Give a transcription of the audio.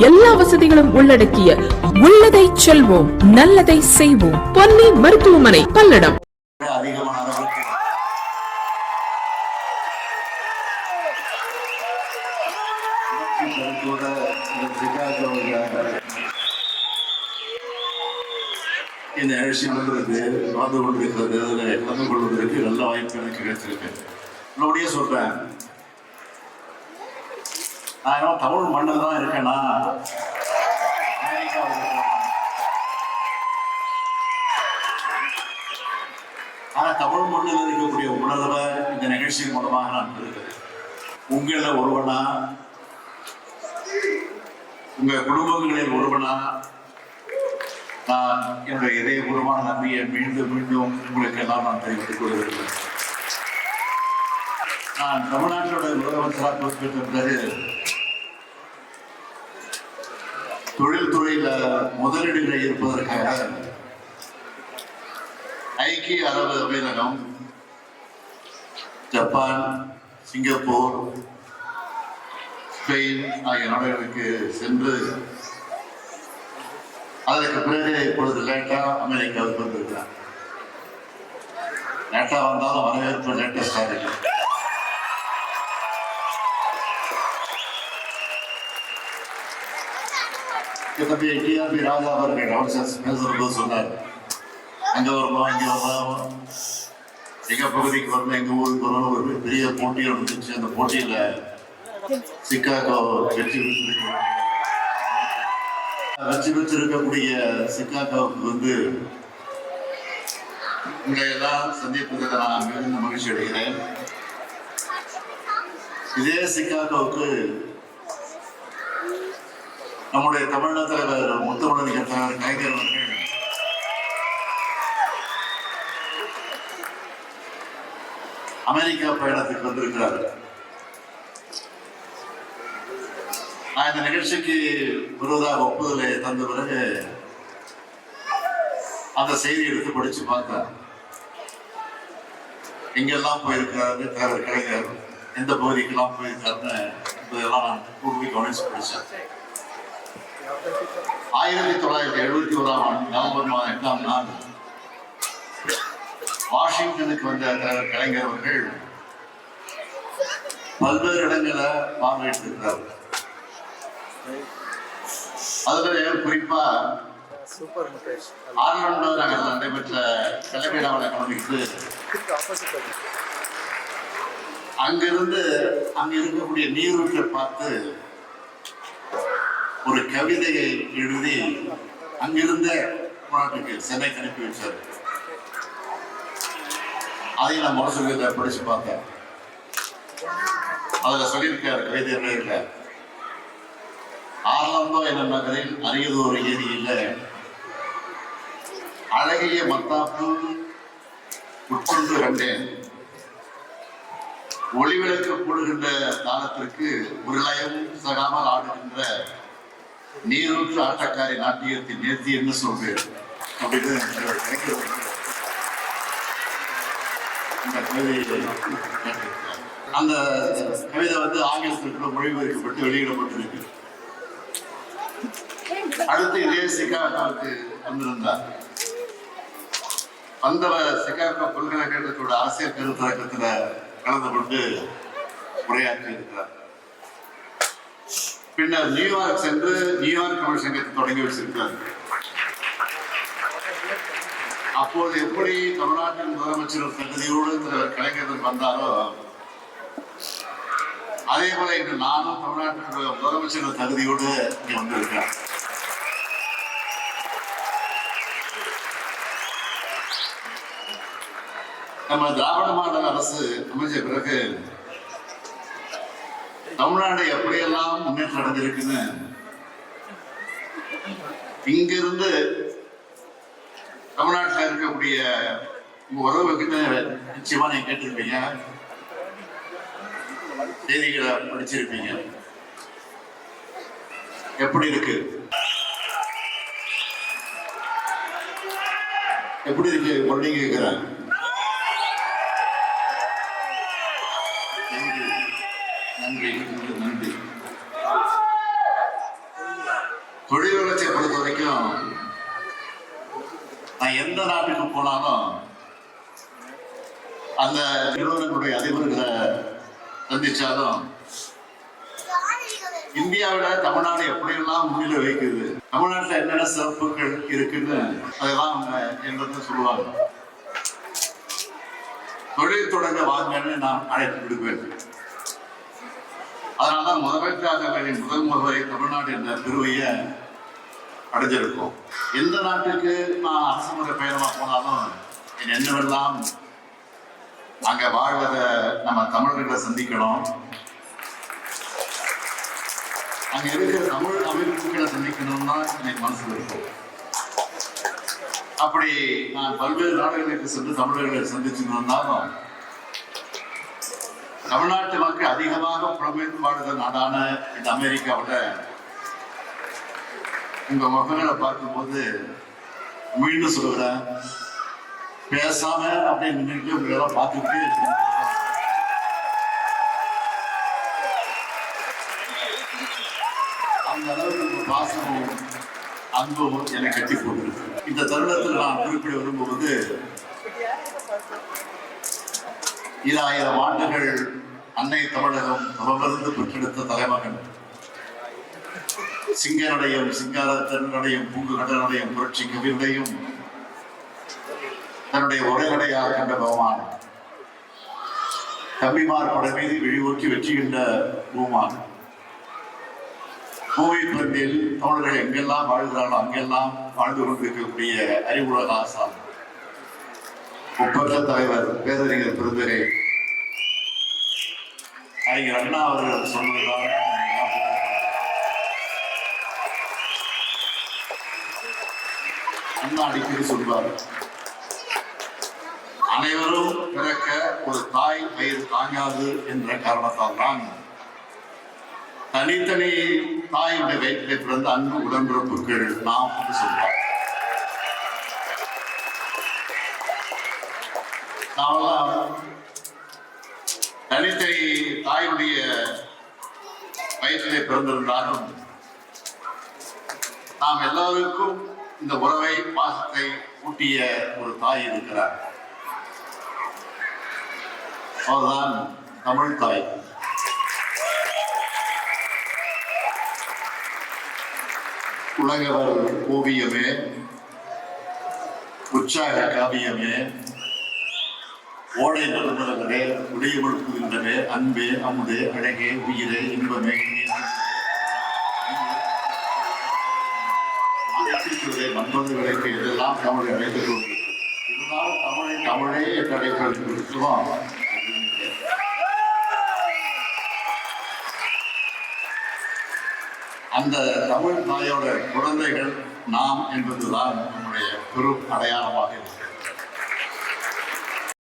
எல்லா வசதிகளும் உள்ளடக்கிய உள்ளதை செல்வோம் நல்லதை செய்வோம். பொன்னி மருத்துவமனை பல்லடம். இந்த நிகழ்ச்சி நடந்திருக்கு நடந்து கொண்டிருக்கிறது அதில் கலந்து கொள்வதற்கு நல்ல வாய்ப்பு எனக்கு கிடைச்சிருக்கு இன்னொடியே சொல்றேன் நான் இன்னும் தமிழ் மண்ணில் தான் இருக்கேனா? அமெரிக்காவில் ஆனா தமிழ் மண்ணில் இருக்கக்கூடிய உணர்வை இந்த நிகழ்ச்சியின் மூலமாக நான் பெறுகிறேன். உங்களில் ஒருவனா? உங்க குடும்பங்களில் ஒருவனா? நான் என்னுடைய இதயபூர்வமான நம்பியை மீண்டும் மீண்டும் உங்களுக்கு எல்லாம் நான் தெரிவித்துக் கொள்கிறேன். நான் தமிழ்நாட்டோட முதலமைச்சராக பொறுப்பேற்ற பிறகு தொழில்துறையில முதலீடுகளை இருப்பதற்காக ஐக்கிய அரபு அமீரகம் ஜப்பான் சிங்கப்பூர் ஸ்பெயின் ஆகிய நாடுகளுக்கு சென்று அதற்கு பிறகு இப்பொழுது லேட்டா அமெரிக்காவுக்கு வந்திருக்கிறார். லேட்டா வந்தாலும் வரவேற்பு லேட்டஸ்டா இருக்கு. தம்பி டிஆர்பி ராஜா அவர்கள் அவர் சொன்னார் அங்க வருமா இங்க வரலாம் எங்க பகுதிக்கு வரணும் எங்க ஊருக்கு வரணும் ஒரு பெரிய போட்டி நடந்துச்சு அந்த போட்டியில சிக்காகோ வெற்றி பெற்றிருக்கு வெற்றி பெற்றிருக்கக்கூடிய சிக்காகோவுக்கு வந்து உங்களை எல்லாம் சந்திப்பதில் நான் மிகுந்த மகிழ்ச்சி அடைகிறேன் இதே சிக்காகோவுக்கு நம்முடைய தமிழக தலைவர் முத்தமிழர் தலைவர் கலைஞர் அவர்கள் அமெரிக்கா பயணத்துக்கு வந்திருக்கிறார். நான் இந்த நிகழ்ச்சிக்கு விருதாக ஒப்புதலை தந்த பிறகு அந்த செய்தி எடுத்து படிச்சு பார்த்தேன். எங்கெல்லாம் போயிருக்காரு தலைவர் கலைஞர் எந்த பகுதிக்கெல்லாம் போயிருக்காருன்னு இதெல்லாம் நான் கூர்ந்து கவனிச்சு படிச்சேன். ஆயிரத்தி தொள்ளாயிரத்தி எழுபத்தி ஓராம் ஆண்டு நவம்பர் மாதம் எட்டாம் நாள் வாஷிங்டனுக்கு வந்த தலைவர் கலைஞர் அவர்கள் பல்வேறு இடங்களை பார்வையிட்டிருக்கிறார். அதுல குறிப்பா ஆர்லாண்டோ நகரில் நடைபெற்ற தலைமையிடாமல் கவனித்து ஆப்போசிட் அங்கிருந்து அங்க இருக்கக்கூடிய நீரூற்றை பார்த்து ஒரு கவிதையை எழுதி அங்கிருந்த போராட்டுக்கு சென்னைக்கு அனுப்பி வச்சார். அதை நான் முரசொலியில படிச்சு பார்த்தேன். அதுல சொல்லியிருக்காரு கவிதை என்ன ஆரம்பம் என்ற நகரில் அரியதொரு ஏரியில அழகிய மத்தாப்பும் உட்கொண்டு கண்டேன். ஒளிவிளக்கு போடுகின்ற தாளத்திற்கு ஒரு லயம் சகாமல் ஆடுகின்ற நீரூற்று ஆட்டக்காரி நாட்டியத்தின் நேர்த்தி என்ன சொல்வேன் அப்படின்னு இந்த கவிதையை அந்த கவிதை வந்து ஆங்கிலத்திற்கு மொழிபெயர்க்கப்பட்டு வெளியிடப்பட்டிருக்கு. அடுத்து இதே சிகாகோவுக்கு வந்திருந்தார். வந்தவர் சிகாகோ பல்கலைக்கழகத்தோட அரசியல் கருத்தரங்கத்துல கலந்து கொண்டு உரையாற்றி இருக்கிறார் பின்னர் நியூயார்க் சென்று நியூயார்க் தமிழ் சங்கத்தை தொடங்கி வச்சிருக்கிறார். அப்போது எப்படி தமிழ்நாட்டின் முதலமைச்சர் தகுதியோடு தலைவர் கலைஞர் வந்தாரோ அதே போல இன்று நானும் தமிழ்நாட்டின் முதலமைச்சர் தகுதியோடு இங்கே வந்திருக்கிறேன். நம்ம திராவிட மாடல் அரசு அமைஞ்ச பிறகு தமிழ்நாடு எப்படியெல்லாம் முன்னேற்றம் அடைஞ்சிருக்குன்னு? இங்கிருந்து தமிழ்நாட்டில் இருக்கக்கூடிய உங்க உறவு கிட்ட நிச்சயமா நீங்க கேட்டிருப்பீங்க. செய்திகளை படிச்சிருப்பீங்க. எப்படி இருக்கு? எப்படி இருக்கு? மறுபடியும் கேட்கிறேன் நன்றி நன்றி தொழில் வளர்ச்சியை பொறுத்த வரைக்கும் நான் எந்த நாட்டுக்கு போனாலும் அந்த நிறுவனங்களுடைய அதிபர்களை சந்திச்சாலும் இந்தியாவில தமிழ்நாடு எப்படியெல்லாம் முன்னிலை வைக்குது தமிழ்நாட்டில் என்னென்ன சிறப்புகள் இருக்குன்னு அதெல்லாம் அவங்க சொல்லுவாங்க. தொழில் தொடங்க வாங்கன்னு நான் அழைத்து விடுவேன். அதனாலதான் முதலமைச்சராஜர்களின் முதல் முறை தமிழ்நாடு என்ற பெருமையை அடைஞ்சிருக்கும். எந்த நாட்டுக்கு நான் அரசு முறை பயணமா போனாலும் என் எண்ணமெல்லாம் அங்க வாழ்வதை நம்ம தமிழர்களை சந்திக்கணும். அங்க இருக்கிற தமிழ் அமைப்புகளை சந்திக்கணும்னா எனக்கு மனசுல இருக்கும் அப்படி நான் பல்வேறு நாடுகளுக்கு சென்று தமிழர்களை சந்திச்சிருந்தாலும் தமிழ்நாட்டு மக்கள் அதிகமாக புலம்பெயர்ந்து வாழுகிற நாடான இந்த அமெரிக்காவில் உங்க முகங்களை பார்க்கும்போது மீண்டும் சொல்கிறேன் பேசாம அப்படியே நின்றுட்டு உங்களை பார்த்துக்கிட்டே அந்த அளவுக்கு பாசமும் அன்பும் என்னை கட்டி போட்டுருக்கு. இந்த தருணத்தில் நான் குறிப்பிட விரும்புவது ஈராயிரம் ஆண்டுகள் அன்னை தமிழகம் தவமிருந்து பெற்றெடுத்த தலைமகன். சிங்கனுடையும் சிங்காரத்தனுடையும் பூங்கு கடனுடையும் புரட்சி கவியுடையும் தன்னுடைய உரைநடையாக கண்ட பகவான் தம்பிமார் பட மீது விழிநோக்கி வெற்றிகின்ற பூமான். பூமி பந்தில் தமிழர்கள் எங்கெல்லாம் வாழ்கிறார்களோ அங்கெல்லாம் வாழ்ந்து கொண்டிருக்கக்கூடிய அறிவுலக ஆசா. ஒப்பற்ற தலைவர் பேரறிஞர் பெருந்தகை. அறிஞர் அண்ணா அவர்கள் சொன்னதுதான். அண்ணா அடிக்கடி சொல்வார். அனைவரும் பிறக்க ஒரு தாய் பயிர் தாங்காது என்ற காரணத்தால் தான் தனித்தனி தாயுடைய வயிற்றிலே பிறந்த அன்பு உடன்பிறப்புகள் நாம் என்று சொல்வார். நாமெல்லாம் தனித்தனி தாயுடைய வயிற்றிலே பிறந்திருந்தாலும் நாம் எல்லோருக்கும் இந்த உறவை பாசத்தை ஊட்டிய ஒரு தாய் இருக்கிறார். அவர்தான் தமிழ் தாய். உலகவர் ஓவியமே உற்சாக காவியமே ஓடை நடுமலங்களே உடையவழுக்குகின்றனே அன்பே அமுதே அழகே உயிரே இன்பமே. ஆதித்யத்துறை மன்பது விலைக்கு இதெல்லாம் தமிழை அழைத்துக் கொண்டிருக்கிறது தமிழை தமிழே என்று அழைப்பதற்கும் அந்த தமிழ் தாயோட குழந்தைகள் நாம் என்பதுதான் நம்முடைய பெரும் அடையாளமாக இருக்கிறது